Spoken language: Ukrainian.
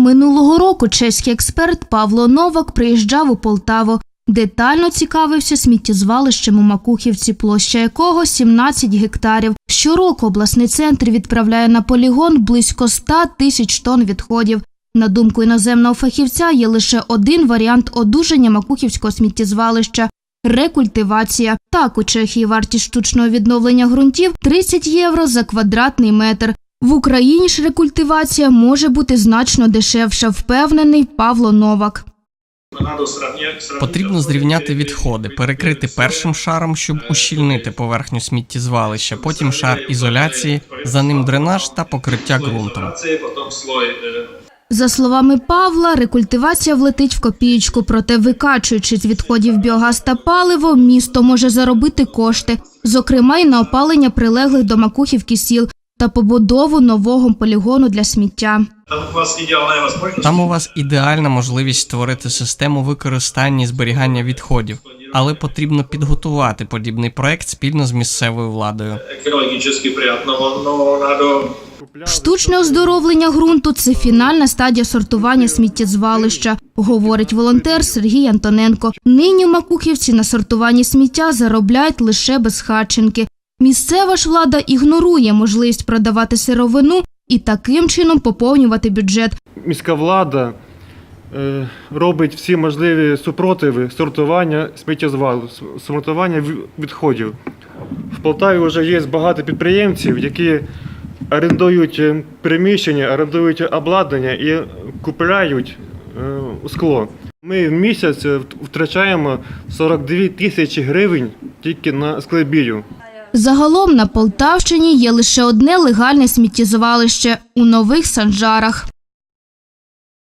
Минулого року чеський експерт Павло Новак приїжджав у Полтаву. Детально цікавився сміттєзвалищем у Макухівці, площа якого 17 гектарів. Щороку обласний центр відправляє на полігон близько 100 тисяч тонн відходів. На думку іноземного фахівця, є лише один варіант одужання Макухівського сміттєзвалища рекультивація. Так, у Чехії вартість штучного відновлення ґрунтів 30 євро за квадратний метр. В Україні ж рекультивація може бути значно дешевша, впевнений Павло Новак. Потрібно зрівняти відходи, перекрити першим шаром, щоб ущільнити поверхню сміттєзвалища, потім шар ізоляції, за ним дренаж та покриття ґрунтом. За словами Павла, рекультивація влетить в копієчку, проте викачуючи з відходів біогаз та паливо, місто може заробити кошти, зокрема й на опалення прилеглих до Макухівки сіл та побудову нового полігону для сміття. Там у вас ідеальна можливість. Там у вас ідеальна можливість створити систему використання і зберігання відходів, але потрібно підготувати подібний проект спільно з місцевою владою. екологічно приємно, но надо Штучне оздоровлення ґрунту це фінальна стадія сортування сміттєзвалища, говорить волонтер Сергій Антоненко. Нині в Макухівці на сортуванні сміття заробляють лише безхатченки. Місцева ж влада ігнорує можливість продавати сировину і таким чином поповнювати бюджет. міська влада е, робить всі можливі супротиви сортування сміттєзвалу, сортування відходів. В Полтаві вже є багато підприємців, які орендують е, приміщення, орендують обладнання і купляють е, скло. Ми в місяць втрачаємо 42 тисячі гривень тільки на склебію. Загалом на Полтавщині є лише одне легальне сміттєзвалище у нових санжарах.